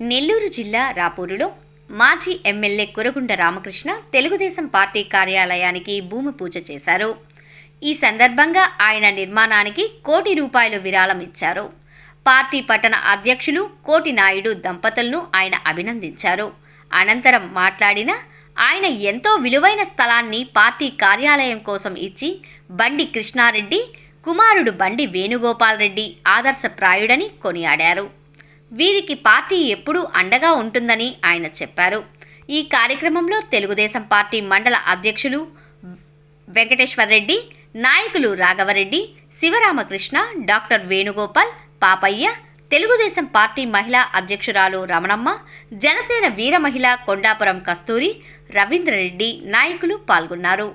నెల్లూరు జిల్లా రాపూరులో మాజీ ఎమ్మెల్యే కురగుండ రామకృష్ణ తెలుగుదేశం పార్టీ కార్యాలయానికి భూమి పూజ చేశారు. ఈ సందర్భంగా ఆయన నిర్మాణానికి కోటి రూపాయలు విరాళం ఇచ్చారు. పార్టీ పట్టణ అధ్యక్షులు కోటి నాయుడు దంపతులను ఆయన అభినందించారు. అనంతరం మాట్లాడిన ఆయన ఎంతో విలువైన స్థలాన్ని పార్టీ కార్యాలయం కోసం ఇచ్చి బండి కృష్ణారెడ్డి కుమారుడు బండి వేణుగోపాల్ రెడ్డి ఆదర్శప్రాయుడని కొనియాడారు. వీరికి పార్టీ ఎప్పుడూ అండగా ఉంటుందని ఆయన చెప్పారు. ఈ కార్యక్రమంలో తెలుగుదేశం పార్టీ మండల అధ్యక్షులు వెంకటేశ్వర్రెడ్డి నాయకులు రాఘవరెడ్డి శివరామకృష్ణ డాక్టర్ వేణుగోపాల్ పాపయ్య తెలుగుదేశం పార్టీ మహిళా అధ్యక్షురాలు రమణమ్మ జనసేన వీర మహిళ కొండాపురం కస్తూరి రవీంద్రరెడ్డి నాయకులు పాల్గొన్నారు.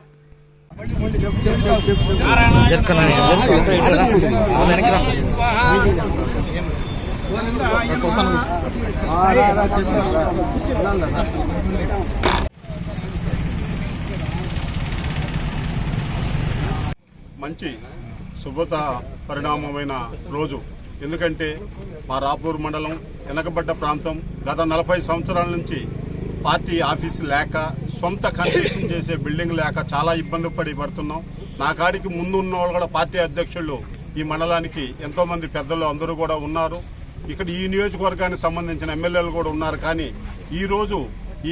మంచి శుభత పరిణామమైన రోజు. ఎందుకంటే మా రాపూర్ మండలం వెనకబడ్డ ప్రాంతం గత నలభై సంవత్సరాల నుంచి పార్టీ ఆఫీస్ లేక సొంత కన్స్ట్రక్షన్ చేసే బిల్డింగ్ లేక చాలా ఇబ్బంది పడి పడుతున్నాం. నా కాడికి ముందు ఉన్న వాళ్ళు కూడా పార్టీ అధ్యక్షులు ఈ మండలానికి ఎంతోమంది పెద్దలు అందరూ కూడా ఉన్నారు. ఇక్కడ ఈ నియోజకవర్గానికి సంబంధించిన ఎమ్మెల్యేలు కూడా ఉన్నారు. కానీ ఈరోజు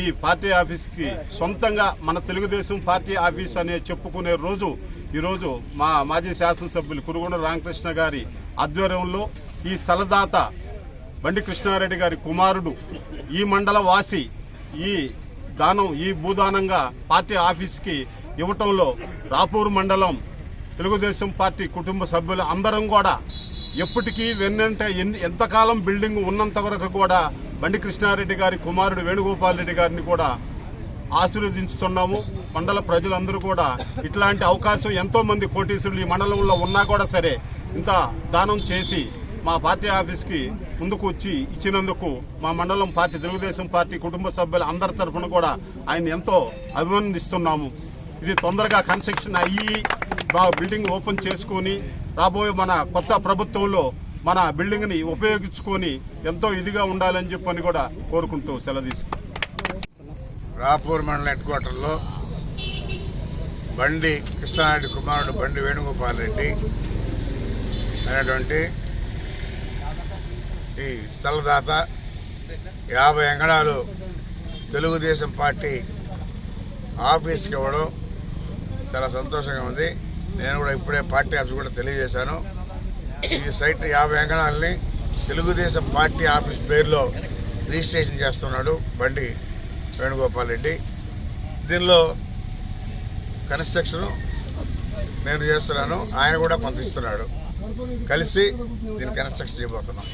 ఈ పార్టీ ఆఫీస్కి సొంతంగా మన తెలుగుదేశం పార్టీ ఆఫీస్ అనే చెప్పుకునే రోజు ఈరోజు మా మాజీ శాసనసభ్యులు కురుగుండ రామకృష్ణ గారి ఆధ్వర్యంలో ఈ స్థలదాత బండి కృష్ణారెడ్డి గారి కుమారుడు ఈ మండల వాసి ఈ దానం ఈ భూదానంగా పార్టీ ఆఫీస్కి ఇవ్వటంలో రాపూర్ మండలం తెలుగుదేశం పార్టీ కుటుంబ సభ్యులు అందరం కూడా ఎప్పటికీ వెన్నంటే ఎన్ని ఎంతకాలం బిల్డింగ్ ఉన్నంత వరకు కూడా బండి కృష్ణారెడ్డి గారి కుమారుడు వేణుగోపాల్ రెడ్డి గారిని కూడా ఆశీర్వదించుతున్నాము. మండల ప్రజలందరూ కూడా ఇట్లాంటి అవకాశం ఎంతో మంది కోటీసులు ఈ మండలంలో ఉన్నా కూడా సరే ఇంత దానం చేసి మా పార్టీ ఆఫీస్కి ముందుకు వచ్చి ఇచ్చినందుకు మా మండలం పార్టీ తెలుగుదేశం పార్టీ కుటుంబ సభ్యుల అందరి తరఫున కూడా ఆయన ఎంతో అభినందిస్తున్నాము. ఇది తొందరగా కన్స్ట్రక్షన్ అయ్యి మా బిల్డింగ్ ఓపెన్ చేసుకొని రాబోయే మన కొత్త ప్రభుత్వంలో మన బిల్డింగ్ని ఉపయోగించుకొని ఎంతో ఇదిగా ఉండాలని చెప్పని కూడా కోరుకుంటూ సెలవు తీసుకుంటాం రాపూర్ మండల హెడ్ క్వార్టర్లో బండి కృష్ణారెడ్డి కుమారుడు బండి వేణుగోపాల్ రెడ్డి అనేటువంటి ఈ స్థలదాత యాభై ఎంగళాలు తెలుగుదేశం పార్టీ ఆఫీస్కి ఇవ్వడం చాలా సంతోషంగా ఉంది. నేను కూడా ఇప్పుడే పార్టీ ఆఫీస్ కూడా తెలియజేశాను. ఈ సైట్ యాభై అంగళాలని తెలుగుదేశం పార్టీ ఆఫీస్ పేరులో రిజిస్ట్రేషన్ చేస్తున్నాడు బండి వేణుగోపాల్ రెడ్డి. దీనిలో కన్స్ట్రక్షన్ నేను చేస్తున్నాను ఆయన కూడా కొంత ఇస్తున్నాడు. కలిసి దీన్ని కన్స్ట్రక్షన్ చేయబోతున్నాం.